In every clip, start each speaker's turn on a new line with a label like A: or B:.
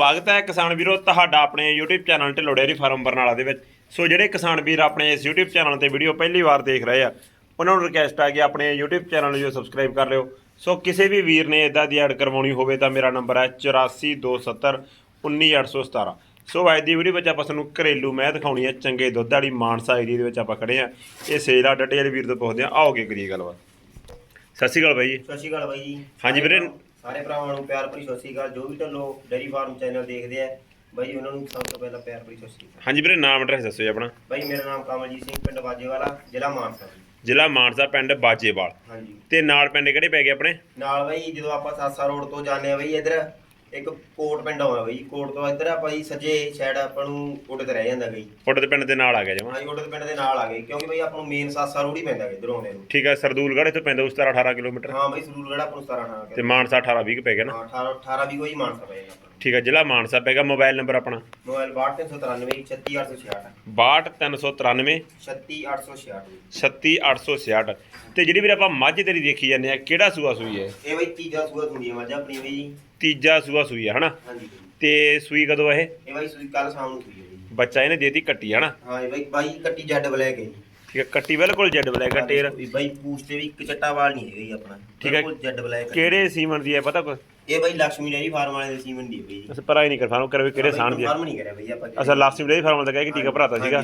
A: ਸਵਾਗਤ ਹੈ ਕਿਸਾਨ ਵੀਰੋ ਤੁਹਾਡਾ ਆਪਣੇ YouTube channel Dhillon dairy farm Barnala ਦੇ ਵਿੱਚ। ਸੋ ਜਿਹੜੇ ਕਿਸਾਨ ਵੀਰ ਆਪਣੇ ਇਸ YouTube ਚੈਨਲ ਤੇ ਵੀਡੀਓ ਪਹਿਲੀ ਵਾਰ ਦੇਖ ਰਹੇ ਆ ਉਹਨਾਂ ਨੂੰ ਰਿਕਵੈਸਟ ਹੈ ਕਿ ਆਪਣੇ YouTube ਚੈਨਲ ਨੂੰ ਜੋ ਸਬਸਕ੍ਰਾਈਬ ਕਰ ਲਿਓ। ਸੋ ਕਿਸੇ ਵੀ ਵੀਰ ਨੇ ਇਦਾਂ ਦੀ ਐਡ ਕਰਵਾਉਣੀ ਹੋਵੇ ਤਾਂ ਮੇਰਾ ਨੰਬਰ ਹੈ 8427 19817 ਸੋ ਅੱਜ ਦੀ ਵੀਡੀਓ ਵਿੱਚ ਆਪਾਂ ਤੁਹਾਨੂੰ ਘਰੇਲੂ ਮੈਂ ਦਿਖਾਉਣੀ ਹੈ ਚੰਗੇ ਦੁੱਧ ਵਾਲੀ ਮਾਨਸਾ ਏਰੀਆ ਦੇ ਵਿੱਚ ਆਪਾਂ ਖੜੇ ਆ। ਇਹ ਸੇਲ ਆ ਡੱਡੇ ਵਾਲੇ ਵੀਰ ਤੋਂ ਪੁੱਛਦੇ ਆ। ਆਓਗੇ ਕਰੀਏ ਗੱਲਬਾਤ। ਸਤਿ ਸ਼੍ਰੀ ਅਕਾਲ ਬਾਈ ਜੀ।
B: ਸਤਿ ਸ਼੍ਰੀ ਅਕਾਲ ਬਾਈ ਜੀ।
A: ਹਾਂਜੀ ਵੀਰੇ।
B: ਸਾਰੇ ਭਰਾਵਾਂ ਨੂੰ ਪਿਆਰ ਭਰੀ ਸਤਿ ਸ਼੍ਰੀ ਅਕਾਲ। ਜੋ ਵੀ ਢੱਲੋ ਡੇਰੀ ਫਾਰਮ ਚੈਨਲ ਦੇਖਦੇ ਆ ਬਾਈ ਉਹਨਾਂ ਨੂੰ ਸਭ ਤੋਂ ਪਹਿਲਾਂ ਪਿਆਰ ਭਰੀ ਸਤਿ ਸ਼੍ਰੀ ਅਕਾਲ।
A: ਹਾਂਜੀ ਵੀਰੇ ਨਾਮ ਐਡਰੈਸ ਦੱਸੋ ਜੀ ਆਪਣਾ।
B: ਬਾਈ ਮੇਰਾ ਨਾਮ ਕਮਲਜੀਤ ਸਿੰਘ ਪਿੰਡ ਬਾਜੇਵਾਲਾ ਜ਼ਿਲ੍ਹਾ ਮਾਨਸਾ ਜੀ।
A: ਜ਼ਿਲ੍ਹਾ ਮਾਨਸਾ ਪਿੰਡ ਬਾਜੇਵਾਲ।
B: ਹਾਂਜੀ।
A: ਤੇ ਨਾਲ ਪਿੰਡ ਕਿਹੜੇ ਪੈ ਗਏ ਆਪਣੇ?
B: ਨਾਲ ਬਾਈ ਜਦੋਂ ਆਪਾਂ ਸਾਸਾ ਰੋਡ ਤੋਂ ਜਾਂਦੇ ਆ ਬਾਈ ਇਧਰ ਇੱਕ ਕੋਟ ਪਿੰਡ ਆਉਂਦਾ ਬਾਈ ਕੋਟ ਤੋਂ ਇਧਰ ਆਪਾਂ ਜੀ ਸੱਜੇ ਸਾਈਡ ਆਪਾਂ ਨੂੰ ਉੱਡੇ ਤੇ ਰਹਿ ਜਾਂਦਾ ਬਾਈ।
A: ਤੁਹਾਡੇ ਤੇ ਪਿੰਡ ਦੇ ਨਾਲ ਆ ਗਿਆ ਜਮਾ।
B: ਹਾਂਜੀ ਉੱਡੇ ਦੇ ਪਿੰਡ ਦੇ ਨਾਲ ਆ ਗਏ ਕਿਉਂਕਿ ਬਾਈ ਆਪਾਂ ਨੂੰ ਮੇਨ ਸਾਸਾ ਹੀ ਪੈਂਦਾ ਇਧਰੋਂ ਆਉਂਦੇ ਨੂੰ।
A: ਠੀਕ ਹੈ ਸਰਦੂਲਗੜ੍ਹ ਇੱਥੋਂ ਪੈਂਦਾ ਉਸ 17 18 ਕਿਲੋਮੀਟਰ।
B: ਹਾਂ ਬਾਈ ਸਰੂਲਗੜਾ ਆਪਾਂ ਨੂੰ 17 18
A: ਤੇ ਮਾਨਸਾ 18 20 ਪੈ ਗਿਆ ਨਾ।
B: 18 18 ਵੀ ਕੋਈ ਮਾਨਸਾ ਪੈ ਜਾਂਦਾ। ਆਪਾਂ ਨੂੰ
A: ਠੀਕ ਹੈ ਜ਼ਿਲ੍ਹਾ ਮਾਨਸਾ ਪੈਗਾ ਮੋਬਾਈਲ ਨੰਬਰ ਆਪਣਾ।
B: ਮੋਬਾਈਲ 62393 36866
A: 62393
B: 36866
A: 36866 ਤੇ ਜਿਹੜੀ ਵੀਰ ਆਪਾਂ ਮੱਝ ਤੇਰੀ ਦੇਖੀ ਜਾਂਦੇ ਆ ਕਿਹੜਾ ਸੂਆ ਸੂਈ ਹੈ?
B: ਇਹ ਬਈ ਤੀਜਾ ਸੂਆ ਹੁੰਦੀ ਹੈ ਮੱਝ ਆਪਣੀ ਬਈ।
A: ਤੀਜਾ ਸੂਆ ਸੂਈ ਹੈ ਹਨਾ?
B: ਹਾਂਜੀ
A: ਤੇ ਸੂਈ ਕਦੋਂ ਇਹ?
B: ਇਹ ਬਈ ਸੂਈ ਕੱਲ ਸ਼ਾਮ ਨੂੰ ਸੂਈ ਹੈ
A: ਬੱਚਾ ਇਹਨੇ ਦੇਤੀ ਕੱਟੀ ਹਨਾ?
B: ਹਾਂ ਇਹ ਬਈ ਬਾਈ ਕੱਟੀ ਜੱਡ ਬਲੈਕ ਹੈ
A: ਠੀਕ ਹੈ ਕੱਟੀ ਬਿਲਕੁਲ ਜੈਡ ਬਲੈਕ ਟੇਰ
B: ਇਹ ਬਈ ਪੂਛ ਤੇ ਵੀ ਇੱਕ ਚੱਟਾ ਵਾਲ ਨਹੀਂ ਹੈਗਾ ਜੀ ਆਪਣਾ।
A: ਠੀਕ ਹੈ।
B: ਬਿਲਕੁਲ ਜੱਡ ਬਲੈਕ
A: ਕਿਹੜੇ ਸੀਮਨ ਦੀ ਹੈ ਪਤਾ ਕੁਛ
B: ਇਹ ਬਾਈ ਲక్ష్ਮੀ ਡੇਰੀ ਫਾਰਮ ਵਾਲੇ ਦੇ ਸੀਮਨ ਦੀ ਹੈ
A: ਅਸੀਂ ਪਰਾਈ ਨਹੀਂ ਕਰ ਫਾਰਮ ਕਿਹੜੇ ਸਾਣ ਦੀ
B: ਫਾਰਮ ਨਹੀਂ ਕਰਿਆ ਬਾਈ ਆਪਾਂ
A: ਅਸਾ ਲਾਸਟ ਵੀਡੀਓ ਫਾਰਮ ਦਾ ਕਹਿ ਕੇ ਟੀਕਾ ਭਰਾਤਾ ਸੀਗਾ।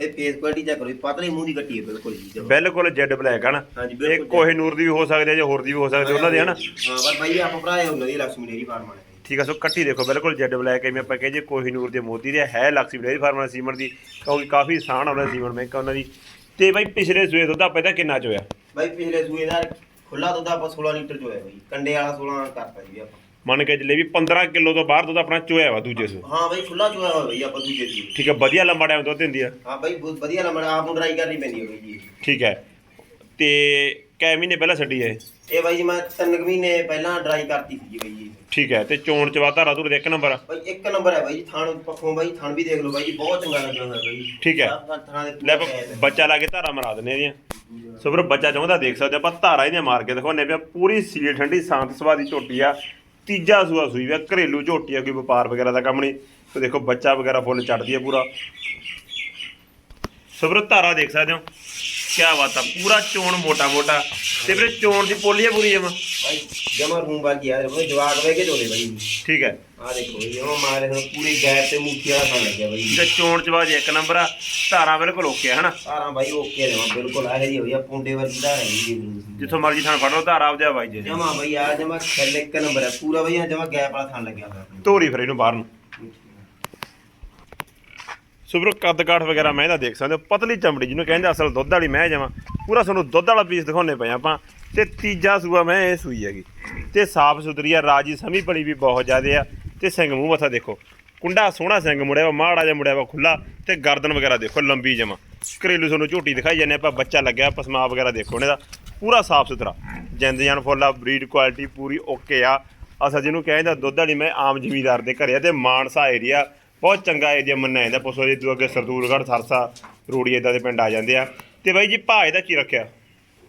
B: ਇਹ ਫੇਸ ਕੁਆਲਿਟੀ ਚੈੱਕ ਕਰੋ ਪਤਲੀ ਮੂੰਹ ਦੀ ਗੱਟੀ ਹੈ ਬਿਲਕੁਲ ਜੀ
A: ਬਿਲਕੁਲ ਜੈਡ ਬਲੈਕ ਹਨ ਇਹ ਕੋਹੇ ਨੂਰ ਦੀ ਵੀ ਹੋ ਸਕਦੀ ਹੈ ਜਾਂ ਹੋਰ ਦੀ ਵੀ ਹੋ ਸਕਦੀ ਉਹਨਾਂ ਦੇ ਹਨ
B: ਹਾਂ ਪਰ ਬਾਈ ਆਪਾਂ ਭਰਾਏ ਹੁੰਦੇ ਦੀ ਲక్ష్ਮੀ ਡੇਰੀ ਫਾਰਮ ਵਾਲੇ।
A: ਠੀਕ ਆ ਸੋ ਕੱਟੀ ਦੇਖੋ ਬਿਲਕੁਲ ਜੈਡ ਬਲੈਕ ਐਵੇਂ ਆਪਾਂ ਕਹੇ ਜੇ ਕੋਹੀਨੂਰ ਦੇ ਮੋਦੀ ਦੇ ਹੈ ਲਕਸ਼ਮੀ ਡੇਰੀ ਫਾਰਮ ਵਾਲੇ ਸੀਮਨ ਦੀ ਕਿਉਂਕਿ ਕਾਫੀ ਆਸਾਨ ਆਉਂਦਾ ਸੀਮਨ ਮੈਂ ਉਹਨਾਂ ਦੀ। ਤੇ ਬਾਈ ਪਿਛਲੇ ਸੂਏ ਦੁੱਧ ਆਪਾਂ ਇਹਦਾ ਕਿੰਨਾ ਚੋਇਆ?
B: ਬਾਈ ਪਿਛਲੇ ਸੂਏ ਦਾ ਖੁੱਲਾ ਦੁੱਧ ਆਪਾਂ 16 ਲੀਟਰ ਚ ਹੋਇਆ ਬਈ ਕੰਡੇ ਵਾਲਾ 16 ਕਰਤਾ ਜੀ ਆਪਾਂ।
A: ਮੰਨ ਕੇ ਚੱਲੇ ਵੀ 15 ਕਿਲੋ ਤੋਂ ਬਾਹਰ ਦੁੱਧ ਆਪਣਾ ਚੋਇਆ ਵਾ ਦੂਜੇ ਸੂ।
B: ਹਾਂ ਬਈ ਖੁੱਲਾ ਚੋਇਆ ਹੋਇਆ ਬਈ ਆਪਾਂ ਦੂਜੇ ਦੀ
A: ਠੀਕ ਹੈ ਵਧੀਆ ਲੰਬਾ ਟਾਈਮ ਦੁੱਧ ਦਿੰਦੀ ਆ।
B: ਹਾਂ ਬਈ ਬਹੁਤ ਵਧੀਆ ਲੰਮੜਾ ਆਪ ਨੂੰ ਡਰਾਈ ਕਰਨੀ ਪੈਂਦੀ ਹੈ ਬਈ ਜੀ।
A: ਠੀਕ ਹੈ ਤੇ ਕੈ ਮਹੀਨੇ ਪਹਿਲਾਂ ਛੱਡੀ ਹੈ
B: ਇਹ? ਬਾਈ ਜੀ ਮੈਂ ਤਿੰਨ ਕੁ ਮਹੀਨੇ ਪਹਿਲਾਂ ਡਰਾਈ ਕਰਤੀ ਸੀ ਜੀ ਬਈ ਜੀ।
A: ਠੀਕ ਹੈ ਤੇ ਚੋਣ ਚਵਾ ਧਾਰਾ ਧੁਰ ਦੇ ਇੱਕ ਨੰਬਰ
B: ਬਈ ਇੱਕ ਨੰਬਰ ਹੈ ਬਾਈ ਜੀ ਥਾਣ ਪੱਖੋਂ ਬਾਈ ਥਾਣ ਵੀ ਦੇਖ ਲਓ ਬਾਈ ਜੀ ਬਹੁਤ ਚੰਗਾ ਲੱਗਿਆ ਹੋਇਆ ਬਾਈ ਜੀ।
A: ਠੀਕ ਹੈ।
B: ਸਭ ਥਾਣਾਂ ਦੇ
A: ਲੈ
B: ਪੂਰਾ
A: ਆਪਾਂ
B: ਕੈਦ ਹੈ।
A: ਬੱਚਾ ਲਾ ਕੇ ਧਾਰਾ ਮਰਾ ਦਿੰਦੇ ਇਹਦੀਆਂ। ਸੋ ਫਿਰ ਬੱਚਾ ਚਾਹੁੰਦਾ ਦੇਖ ਸਕਦੇ ਆਪਾਂ ਧਾਰਾ ਇਹਦੀਆਂ ਮਾਰ ਕੇ ਦਿਖਾਉਂਦੇ ਪਿਆ ਪੂਰੀ ਸੀਲ ਠੰਡੀ ਸ਼ਾਂਤ ਸੁਭਾਅ ਦੀ ਝੋਟੀ ਆ। ਤੀਜਾ ਸੂਆ ਸੂਈ ਵੀ ਆ ਘਰੇਲੂ ਝੋਟੀ ਆ ਕੋਈ ਵਪਾਰ ਵਗੈਰਾ ਦਾ ਕੰਮ ਨਹੀਂ। ਸੋ ਦੇਖੋ ਬੱਚਾ ਵਗੈਰਾ ਫੁੱਲ ਚੜਦੀ ਆ ਪੂਰਾ। ਸੋ ਫਿਰ ਧਾਰਾ ਦੇਖ ਸਕਦੇ ਹੋ। ਕੀ ਬਾਤ ਆ ਪੂਰਾ ਚੋਣ ਮੋਟਾ ਮੋਟਾ। ਤੇ ਫਿਰ ਚੋਣ ਦੀ ਪੋਲੀ ਆ ਪੂਰੀ ਜਮਾ?
B: ਬਾਈ ਜਮਾ ਰੂਮ ਵਾਲੀ ਆ ਦੇਖੋ ਜਵਾਕ ਵੇ ਕੇ ਬਾਈ। ਜੀ
A: ਠੀਕ ਹੈ।
B: ਆ ਦੇਖੋ ਜਮਾ ਮਾਰੇ ਹੁਣ ਪੂਰੀ ਗੈਰ ਤੇ ਮੁੱਠੀ ਵਾਲਾ ਥਾਣ ਲੱਗਿਆ ਬਾਈ। ਜੀ
A: ਤੇ ਚੋਣ ਚ ਬਾਜ ਇੱਕ ਨੰਬਰ ਆ ਧਾਰਾ ਬਿਲਕੁਲ ਓਕੇ ਆ ਹਨਾ?
B: ਸਾਰਾ ਬਾਈ ਓਕੇ ਜਮਾ ਬਿਲਕੁਲ ਆ ਜੀ ਹੋਈ ਆ ਪੁੰਡੇ ਵਰਗੀ ਹੈ ਜੀ।
A: ਜਿੱਥੋਂ ਮਰਜ਼ੀ ਥਾਂ ਫੜ ਲਓ ਧਾਰਾ ਆਪਦੇ ਆ ਬਾਈ ਜੇ
B: ਜਮਾ ਬਈ ਆ ਜਮਾ ਖੱਲ ਇੱਕ ਨੰਬਰ ਹੈ ਪੂਰਾ ਬਈ ਜਮਾ ਗੈਪ ਵਾਲਾ ਥਾਂ ਲੱਗਿਆ ਹੋਇਆ।
A: ਧੋਰੀ ਫਿਰ ਇਹਨੂੰ ਬਾਹਰ ਨੂੰ। ਸੁਬਰ ਕੱਦ ਕਾਠ ਵਗੈਰਾ ਮੈਂ ਇਹਦਾ ਦੇਖ ਸਕਦੇ ਹੋ। ਪਤਲੀ ਚਮੜੀ, ਜਿਹਨੂੰ ਕਹਿੰਦੇ ਅਸਲ ਦੁੱਧ ਵਾਲੀ, ਮੈਂ ਜਾਵਾਂ ਪੂਰਾ ਤੁਹਾਨੂੰ ਦੁੱਧ ਵਾਲਾ ਪੀਸ ਦਿਖਾਉਣੇ ਪਏ ਆਪਾਂ। ਤੇ ਤੀਜਾ ਸੂਆ ਮੈਂ ਇਹ ਸੂਈ ਹੈਗੀ। ਤੇ ਸਾਫ਼ ਸੁਥਰੀ ਆ, ਰਾਜੀ ਸਮੀ ਪਲੀ ਵੀ ਬਹੁਤ ਜ਼ਿਆਦੇ ਆ। ਤੇ ਸਿੰਘ ਮੂੰਹ ਮੱਥਾ ਦੇਖੋ। ਕੁੰਡਾ ਸੋਹਣਾ ਸਿੰਘ ਮੁੜਿਆ ਵਾ, ਮਾੜਾ ਜਿਹਾ ਮੁੜਿਆ ਵਾ ਖੁੱਲਾ ਤੇ ਗਰਦਨ ਵਗੈਰਾ ਦੇਖੋ, ਲੰਬੀ ਜਮਾ। ਘਰੇਲੂ ਤੁਹਾਨੂੰ ਝੋਟੀ ਦਿਖਾਈ ਜਾਂਦੇ ਆਪਾਂ ਬੱਚਾ ਲੱਗਿਆ ਪਸਮਾ ਵਗੈਰਾ ਦੇਖੋ ਇਹਦਾ ਪੂਰਾ ਸਾਫ਼ ਸੁਥਰਾ। ਜਿੰਦ ਜਾਨ ਆ ਬਰੀਡ ਕੁਆਲਿਟੀ ਪੂਰੀ ਓਕੇ ਆ। ਅਸਲ ਜਿਹਨੂੰ ਕਹਿੰਦਾ ਦੁੱਧ ਵਾਲੀ ਮੈਂ ਆਮ ਜ਼ਿਮੀਦਾਰ ਦੇ ਘਰੇ ਆ, ਤੇ ਮਾਨਸਾ ਏਰੀਆ ਬਹੁਤ ਚੰਗਾ ਏਰੀਆ ਮੰਨਿਆ ਜਾਂਦਾ। ਪੁੱਛੋ ਜੀ ਤੋਂ ਅੱਗੇ ਸਰਦੂਲਗੜ੍ਹ ਸਰਸਾ ਰੂੜੀ ਇਦਾਂ ਦੇ ਪਿੰਡ ਆ ਜਾਂਦੇ ਆ। ਤੇ ਬਾਈ ਜੀ ਭਾਅ ਇਹਦਾ ਕੀ ਰੱਖਿਆ?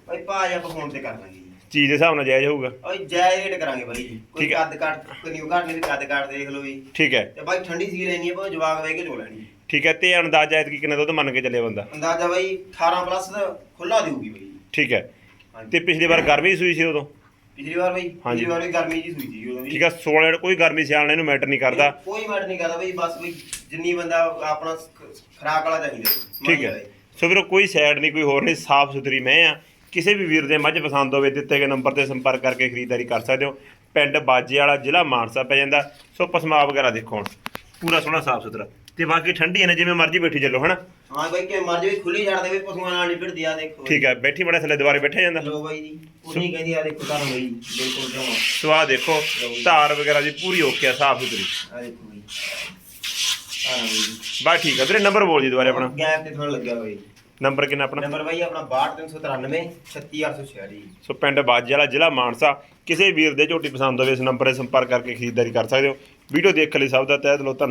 B: ਬਈ ਭਾਜ ਆਪਾਂ ਫੋਨ ਤੇ ਕਰ ਲਾਂਗੇ ਜੀ।
A: ਚੀਜ਼ ਦੇ ਹਿਸਾਬ ਨਾਲ ਜਾਇਜ਼ ਹੋਊਗਾ।
B: ਓਏ ਜੈ ਰੇਟ ਕਰਾਂਗੇ ਬਾਈ ਜੀ। ਕੋਈ
A: ਠੀਕ ਹੈ।
B: ਕੱਦ ਕੱਟ ਕੋਈ ਨਿਊ ਘੱਟ ਨਹੀਂ ਕੱਦ ਕੱਟ ਦੇਖ ਲਓ ਜੀ।
A: ਠੀਕ ਹੈ।
B: ਤੇ ਬਾਈ ਠੰਡੀ ਸੀ ਲੈਣੀ ਹੈ ਭਾਵੇਂ ਜਵਾਕ ਵੇ ਕੇ ਚੋ ਲੈਣੀ ਹੈ।
A: ਠੀਕ ਹੈ ਤੇ ਅੰਦਾਜ਼ਾ ਐਤਕੀ ਕਿੰਨਾ ਦੁੱਧ ਮੰਨ ਕੇ ਚੱਲੇ ਬੰਦਾ?
B: ਅੰਦਾਜ਼ਾ ਬਾਈ 18 ਪਲੱਸ ਖੁੱਲਾ ਦੇਊਗੀ ਬਾਈ ਜੀ।
A: ਠੀਕ ਹੈ।
B: ਹਾਂਜੀ।
A: ਤੇ ਪਿਛਲੀ ਵਾਰ ਗਰਮੀ ਸੂਈ ਸੀ ਉਦੋਂ?
B: ਪਿਛਲੀ ਵਾਰ ਬਾਈ
A: ਹਾਂਜੀ।
B: ਪਿਛਲੀ ਵਾਰ ਵੀ ਗਰਮੀ ਜੀ ਸੂਈ ਸੀ ਉਦੋਂ ਵੀ
A: ਠੀਕ ਹੈ 16 ਕੋਈ ਗਰਮੀ ਸਿਆਲ ਨਾਲ ਇਹਨੂੰ ਮੈਟਰ ਨਹੀਂ ਕਰਦਾ।
B: ਕੋਈ ਮੈਟਰ ਨਹੀਂ ਕਰਦਾ ਬਾਈ ਬਸ ਬਈ ਜਿੰਨੀ ਬੰਦਾ ਆਪਣਾ ਖੁਰਾਕ ਵਾਲਾ ਚਾਹੀਦਾ
A: ਠੀਕ ਹੈ। ਸੋ ਵੀਰੋ ਕੋਈ ਸਾਈਡ ਨਹੀਂ ਕੋਈ ਹੋਰ ਨਹੀਂ ਸਾਫ਼ ਸੁਥਰੀ ਮੈਂ ਆ। ਕਿਸੇ ਵੀ ਵੀਰ ਦੇ ਮੱਝ ਪਸੰਦ ਹੋਵੇ ਦਿੱਤੇ ਗਏ ਨੰਬਰ ਤੇ ਸੰਪਰਕ ਕਰਕੇ ਖਰੀਦਦਾਰੀ ਕਰ ਸਕਦੇ ਹੋ। ਪਿੰਡ ਬਾਜੇ ਵਾਲਾ ਜ਼ਿਲ੍ਹਾ ਮਾਨਸਾ ਪੈ ਜਾਂਦਾ। ਸੋ ਪਸਮਾ ਵਗੈਰਾ ਦੇਖੋ ਹੁਣ। ਪੂਰਾ ਸੋਹਣਾ ਸਾਫ਼ ਸੁਥਰਾ। ਤੇ ਬਾਕੀ ਠੰਡੀ ਨੇ ਜਿਵੇਂ ਮਰਜ਼ੀ ਬੈਠੀ ਚੱਲੋ ਹਨਾ?
B: ਹਾਂ ਬਾਈ ਕਿ ਮਰਜ਼ੀ ਵੀ ਖੁੱਲੀ ਛੱਡ ਦੇਵੇ ਪਸ਼ੂਆਂ ਨਾਲ ਨਹੀਂ ਭਿੜਦੀ ਆ ਦੇਖੋ।
A: ਠੀਕ ਹੈ ਬੈਠੀ ਬੜਾ ਥੱਲੇ ਦੁਬਾਰੇ ਬੈਠਿਆ ਜਾਂਦਾ।
B: ਲੋ ਬਾਈ ਜੀ ਉਨੀ ਕਹਿੰਦੀ ਆ ਦੇਖੋ ਬਾਈ ਬਿਲਕੁਲ ਜਮਾ
A: ਦੇਖੋ ਧਾਰ ਵਗੈਰਾ ਦੀ ਪੂਰੀ ਓਕੇ ਆ ਸਾਫ਼ ਸੁਥਰੀ।
B: ਆ ਦੇਖੋ ਬਾਈ ਆ ਬਾਈ
A: ਠੀਕ ਹੈ ਵੀਰੇ ਨੰਬਰ ਬੋਲ ਜੀ ਦੁਬਾਰੇ ਆਪਣਾ।
B: ਗੈਪ ਤੇ ਥਣ ਲੱਗਿਆ ਬਾਈ।
A: ਨੰਬਰ ਕਿੰਨਾ ਆਪਣਾ?
B: ਨੰਬਰ ਬਾਈ ਆਪਣਾ 62393 36846
A: ਸੋ ਪਿੰਡ ਬਾਜੇ ਵਾਲਾ ਜ਼ਿਲ੍ਹਾ ਮਾਨਸਾ। ਕਿਸੇ ਵੀਰ ਦੇ ਝੋਟੀ ਪਸੰਦ ਹੋਵੇ ਇਸ ਨੰਬਰ 'ਤੇ ਸੰਪਰਕ ਕਰਕੇ ਖਰੀਦਦਾਰੀ ਕਰ ਸਕਦੇ ਹੋ। ਵੀਡੀਓ ਦੇਖਣ ਲਈ ਸਭ ਦਾ ਤਹਿ ਦਿਲੋਂ ਧੰਨਵਾਦ।